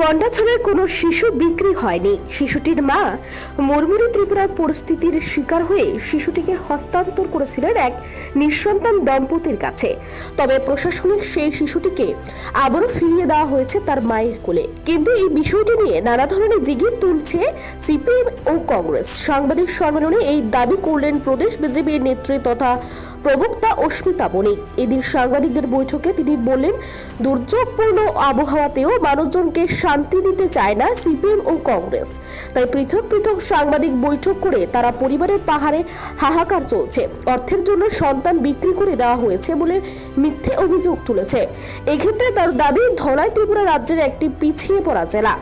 গন্ডাছড়ার কোনো শিশু বিক্রি হয়নি। শিশুটির মা মুরমুরি ত্রিপুরার পরিস্থিতির শিকার হয়ে শিশুটিকে হস্তান্তর করেছিলেন এক নিঃসন্তান দম্পতির কাছে। তবে প্রশাসনিক সেই শিশুটিকে আবারও ফিরিয়ে দেওয়া হয়েছে তার মায়ের কোলে। কিন্তু এই বিষয়টি নিয়ে নানা ধরনের জিগির তুলছে সিপিএম ও কংগ্রেস। সাংবাদিক সম্মেলনে এই দাবি করলেন প্রদেশ বিজেপির নেত্রী তথা প্রবক্তা অস্মিতা বণিক এদিন সাংবাদিকদের বৈঠকে তিনি বললেন দুর্যোগপূর্ণ আবহাওয়াতেও মানুষজনকে শান্তি দিতে চায় না সিপিএম ও কংগ্রেস। তাই পৃথক পৃথক সাংবাদিক বৈঠক করে তারা পরিবারের পাহাড়ে হাহাকার চলছে। অর্থের জন্য সন্তান বিক্রি করে দেওয়া হয়েছে বলে মিথ্যে অভিযোগ তুলেছে। এক্ষেত্রে তার দাবি, ধলাই ত্রিপুরা রাজ্যের একটি পিছিয়ে পড়া জেলা।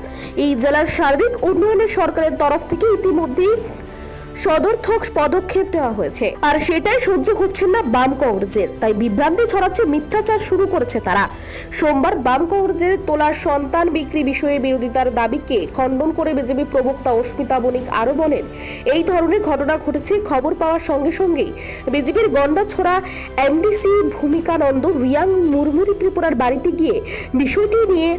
এই জেলার সার্বিক উন্নয়নে সরকারের তরফ থেকে ইতিমধ্যেই সদর্থক পদক্ষেপ নেওয়া হয়েছে। আর সেটাই সহ্য হচ্ছেন না বাম কংগ্রেসের। তাই বিভ্রান্তি ছড়াচ্ছে, মিথ্যাচার শুরু করেছে তারা। সোমবার বাম কংগ্রেসের তোলার সন্তান বিক্রি বিষয়ে বিরোধিতার দাবিকে খণ্ডন করে বিজেপি প্রবক্তা অস্মিতা বণিক আরও বলেন, এই ধরনের ঘটনা ঘটেছে, খবর পাওয়ার সঙ্গে সঙ্গেই। বিজেপির গন্ডাছড়া এমডিসি ভূমিকানন্দ রিয়াং মুরমুরি ত্রিপুরার বাড়িতে গিয়ে বিষয়টি নিয়ে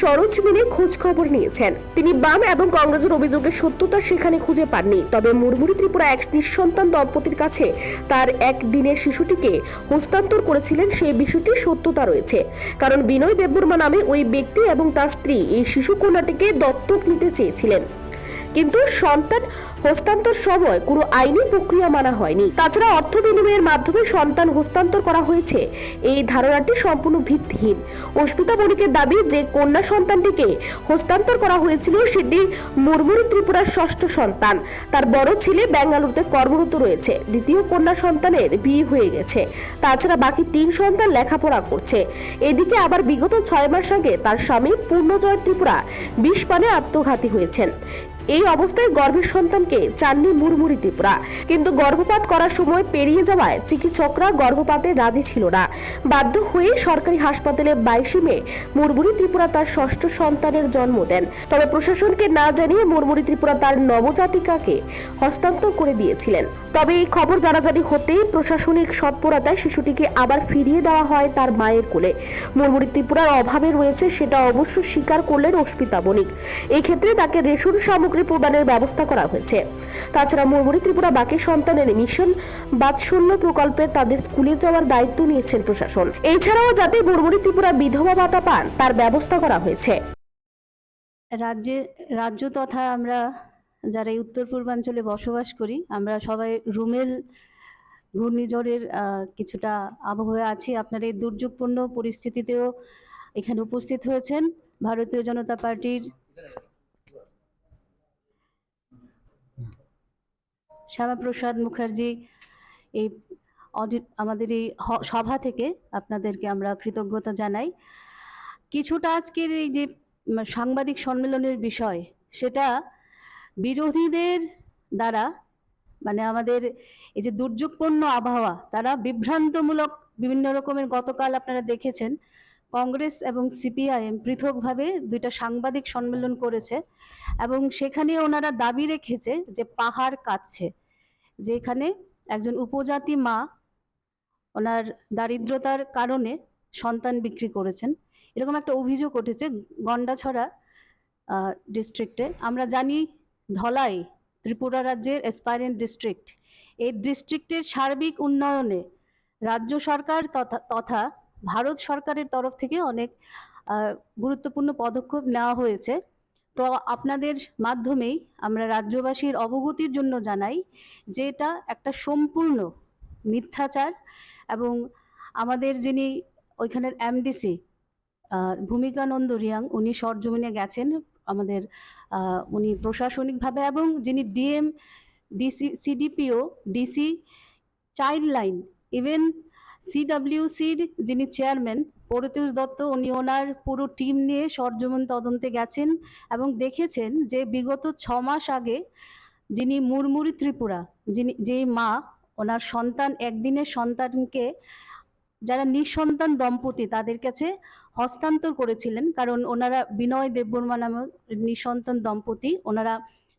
সরজমিনে খোঁজ খবর নিয়েছেন। তিনি বাম এবং কংগ্রেসের অভিযোগের সত্যতা সেখানে খুঁজে পাননি। তবে মুরমুরি ত্রিপুরা এক নিঃসন্তান দম্পতির কাছে তার এক দিনের শিশুটিকে হস্তান্তর করেছিলেন সেই বিষয়টির সত্যতা রয়েছে। কারণ বিনয় দেববর্মা নামে ওই ব্যক্তি এবং তার স্ত্রী এই শিশু কন্যাটিকে দত্তক নিতে চেয়েছিলেন। কিন্তু সন্তান হস্তান্তর সময় কোনো আইনি প্রক্রিয়া মানা হয়নি। তাছাড়া অর্থ বিনিময়ের মাধ্যমে সন্তান হস্তান্তর করা হয়েছে। এই ধারণাটি সম্পূর্ণ ভিত্তিহীন। অস্মিতা বণিকের দাবি যে কন্যা সন্তানটিকে হস্তান্তর করা হয়েছিল সেটি মুরমুরি ত্রিপুরার ষষ্ঠ সন্তান। তার বড় ছেলে বেঙ্গালুরুতে কর্মরত রয়েছে। দ্বিতীয় কন্যা সন্তানের বিয়ে হয়ে গেছে। তাছাড়া বাকি তিন সন্তান লেখাপড়া করছে। এদিকে আবার বিগত ছয় মাস আগে তার স্বামী পূর্ণজয় ত্রিপুরা বিষ পানে আত্মঘাতী হয়েছেন। এই অবস্থায় গর্ভের সন্তানকে চাননি মুরমুরি ত্রিপুরা। কিন্তু গর্ভপাত করার সময় পেরিয়ে যাওয়ায় চিকিৎসকরা গর্ভপাতে রাজি ছিল না। বাধ্য হয়ে সরকারি হাসপাতালে বাইশে মে মুরমুরি ত্রিপুরা তার ষষ্ঠ সন্তানের জন্ম দেন। তবে প্রশাসনকে না জানিয়ে মুরমুরি ত্রিপুরা তার নবজাতিকাকে হস্তান্তর করে দিয়েছিলেন। তবে এই খবর জানাজানি হতেই প্রশাসনিক সৎপরতায় শিশুটিকে আবার ফিরিয়ে দেওয়া হয় তার মায়ের কোলে। মুরমুরি ত্রিপুরার অভাবে রয়েছে সেটা অবশ্য স্বীকার করলেন অস্মিতা বণিক এই ক্ষেত্রে তাকে রেশন সামগ্রী প্রদানের ব্যবস্থা করা হয়েছে। তাছাড়া মুরমুরি ত্রিপুরা বাকি সন্তানের মিশন বাৎসল্য প্রকল্পে তাদের স্কুলে যাওয়ার দায়িত্ব নিয়েছেন প্রশাসন। এছাড়াও যাতে মুরমুরি ত্রিপুরা বিধবা ভাতা পান, তার ব্যবস্থা করা হয়েছে। রাজ্যে, রাজ্য তথা আমরা যারা এই উত্তর পূর্বাঞ্চলে বসবাস করি, আমরা সবাই রুমেল ঘূর্ণিঝড়ের কিছুটা আবহাওয়া আছি। আপনারা এই দুর্যোগপূর্ণ পরিস্থিতিতেও এখানে উপস্থিত হয়েছেন। ভারতীয় জনতা পার্টির শ্যামাপ্রসাদ মুখার্জি, এই অডিট আমাদের এই সভা থেকে আপনাদেরকে আমরা কৃতজ্ঞতা জানাই। কিছুটা আজকের এই যে সাংবাদিক সম্মেলনের বিষয়, সেটা বিরোধীদের দ্বারা মানে আমাদের এই যে দুর্যোগপূর্ণ আবহাওয়া, তারা বিভ্রান্তমূলক বিভিন্ন রকমের গতকাল আপনারা দেখেছেন, কংগ্রেস এবং সিপিআইএম পৃথকভাবে দুইটা সাংবাদিক সম্মেলন করেছে এবং সেখানে ওনারা দাবি রেখেছে যে পাহাড় কাঁদছে যেখানে একজন উপজাতি মা ওনার দারিদ্রতার কারণে সন্তান বিক্রি করেছেন। এরকম একটা অভিযোগ উঠেছে গন্ডাছড়া ডিস্ট্রিক্টে আমরা জানি ধলাই ত্রিপুরা রাজ্যের এসপাইরেন্ট ডিস্ট্রিক্ট এই ডিস্ট্রিক্টের সার্বিক উন্নয়নে রাজ্য সরকার তথা তথা ভারত সরকারের তরফ থেকে অনেক গুরুত্বপূর্ণ পদক্ষেপ নেওয়া হয়েছে। তো আপনাদের মাধ্যমেই আমরা রাজ্যবাসীর অবগতির জন্য জানাই যে এটা একটা সম্পূর্ণ মিথ্যাচার এবং আমাদের যিনি ওইখানের এমডিসি ভূমিকানন্দ রিয়াং, উনি সরজমিনে গেছেন। আমাদের উনি প্রশাসনিকভাবে এবং যিনি DM DC CDPO DC child line even সিডাব্লিউসির যিনি চেয়ারম্যান পরিতোষ দত্ত, উনি ওনার পুরো টিম নিয়ে সরজমিন তদন্তে গেছেন এবং দেখেছেন যে বিগত ছ মাস আগে যিনি মুরমুরি ত্রিপুরা, যিনি, যেই মা, ওনার সন্তান, একদিনের সন্তানকে যারা নিঃসন্তান দম্পতি তাদের কাছে হস্তান্তর করেছিলেন। কারণ ওনারা বিনয় দেববর্মা নামক নিঃসন্তান দম্পতি, ওনারা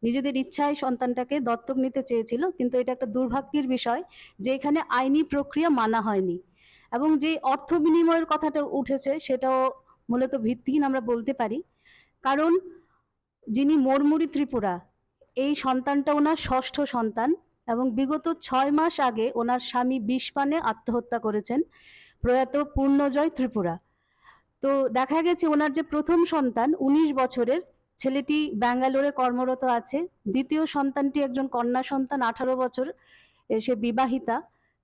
নিজেদের ইচ্ছায় সন্তানটাকে দত্তক নিতে চেয়েছিল, কিন্তু এটা একটা দুর্ভাগ্যের বিষয় যে এখানে আইনি প্রক্রিয়া মানা হয়নি। এবং যে অর্থ বিনিময়ের কথাটা উঠেছে সেটাও মূলত ভিত্তিহীন আমরা বলতে পারি। কারণ যিনি মরমুরি ত্রিপুরা, এই সন্তানটা ওনার ষষ্ঠ সন্তান এবং বিগত ছয় মাস আগে ওনার স্বামী বিষ পানে আত্মহত্যা করেছেন প্রয়াত পূর্ণজয় ত্রিপুরা। তো দেখা গেছে ওনার যে প্রথম সন্তান, উনিশ বছরের ছেলেটি ব্যাঙ্গালোরে কর্মরত আছে। দ্বিতীয় সন্তানটি একজন কন্যা সন্তান, আঠারো বছর সে বিবাহিতা।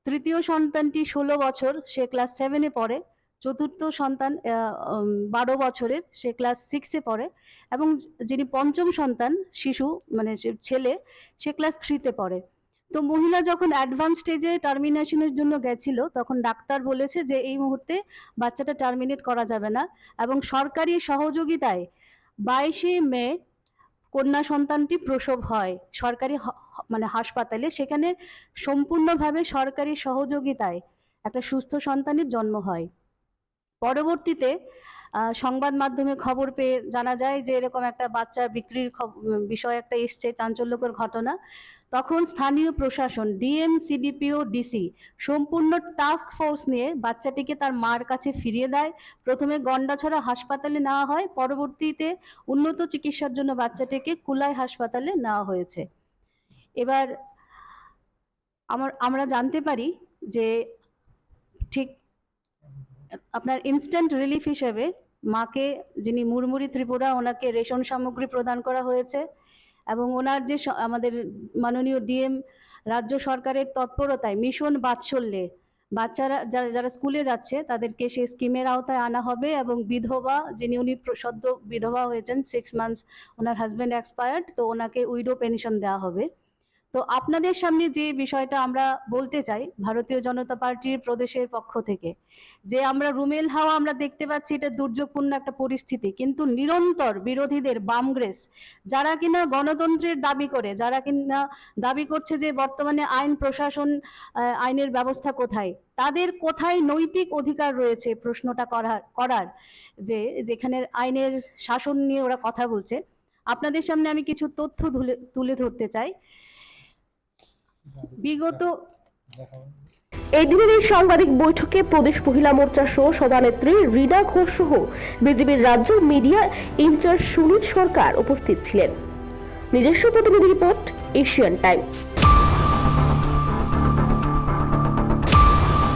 তৃতীয় সন্তানটি ষোলো বছর, সে ক্লাস সেভেনে পড়ে। চতুর্থ সন্তান বারো বছরের সে ক্লাস সিক্সে পড়ে। এবং যিনি পঞ্চম সন্তান, শিশু মানে ছেলে, সে ক্লাস থ্রিতে পড়ে। তো মহিলা যখন অ্যাডভান্স স্টেজে টার্মিনেশনের জন্য গেছিল, তখন ডাক্তার বলেছে যে, এই মুহূর্তে বাচ্চাটা টার্মিনেট করা যাবে না। এবং সরকারি সহযোগিতায় বাইশে মে কন্যা সন্তানটি প্রসব হয় সরকারি মানে হাসপাতালে। সেখানে সম্পূর্ণভাবে সরকারি সহযোগিতায় একটা সুস্থ সন্তানের জন্ম হয়। পরবর্তীতে সংবাদ মাধ্যমে খবর পেয়ে জানা যায় যে এরকম একটা বাচ্চা বিক্রির বিষয় একটা এসছে, চাঞ্চল্যকর ঘটনা। তখন স্থানীয় প্রশাসন, ডিএম সিডিপিও ডিসি সম্পূর্ণ টাস্ক ফোর্স নিয়ে বাচ্চাটিকে তার মার কাছে ফিরিয়ে দেয়। প্রথমে গন্ডাছড়া হাসপাতালে নেওয়া হয়, পরবর্তীতে উন্নত চিকিৎসার জন্য বাচ্চাটিকে কুলাই হাসপাতালে নেওয়া হয়েছে। এবার আমার, আমরা জানতে পারি যে ঠিক আপনার ইনস্ট্যান্ট রিলিফ হিসেবে মাকে, যিনি মুরমুরি ত্রিপুরা, ওনাকে রেশন সামগ্রী প্রদান করা হয়েছে। এবং ওনার যে আমাদের মাননীয় ডিএম রাজ্য সরকারের তৎপরতায় মিশন বাৎসল্যে বাচ্চারা যারা যারা স্কুলে যাচ্ছে তাদেরকে সেই স্কিমের আওতায় আনা হবে এবং বিধবা যিনি উনি সদ্য বিধবা হয়েছেন সিক্স মান্থস ওনার হাজব্যান্ড এক্সপায়ার্ড তো ওনাকে উইডো পেনশন দেওয়া হবে। তো আপনাদের সামনে যে বিষয়টা আমরা বলতে চাই, ভারতীয় জনতা পার্টির প্রদেশের পক্ষ থেকে, যে আমরা রুমেল হাওয়া আমরা দেখতে পাচ্ছি এটা দুর্যোগপূর্ণ একটা পরিস্থিতি, কিন্তু নিরন্তর বিরোধীদের বামগ্রেস যারা কিনা গণতন্ত্রের দাবি করে, যারা কিনা দাবি করছে যে বর্তমানে আইন প্রশাসন আইনের ব্যবস্থা কোথায়, তাদের কোথায় নৈতিক অধিকার রয়েছে প্রশ্নটা করার করার, যে যেখানে আইনের শাসন নিয়ে ওরা কথা বলছে। আপনাদের সামনে আমি কিছু তথ্য তুলে তুলে ধরতে চাই। বিগত এই দিনের এই সাংবাদিক বৈঠকে প্রদেশ মহিলা মোর্চা সহ সভানেত্রী রীনা ঘোষ সহ বিজেপির রাজ্য মিডিয়া ইনচার্জ সুনীত সরকার উপস্থিত ছিলেন। নিজস্ব প্রতিনিধি রিপোর্ট এশিয়ান টাইমস।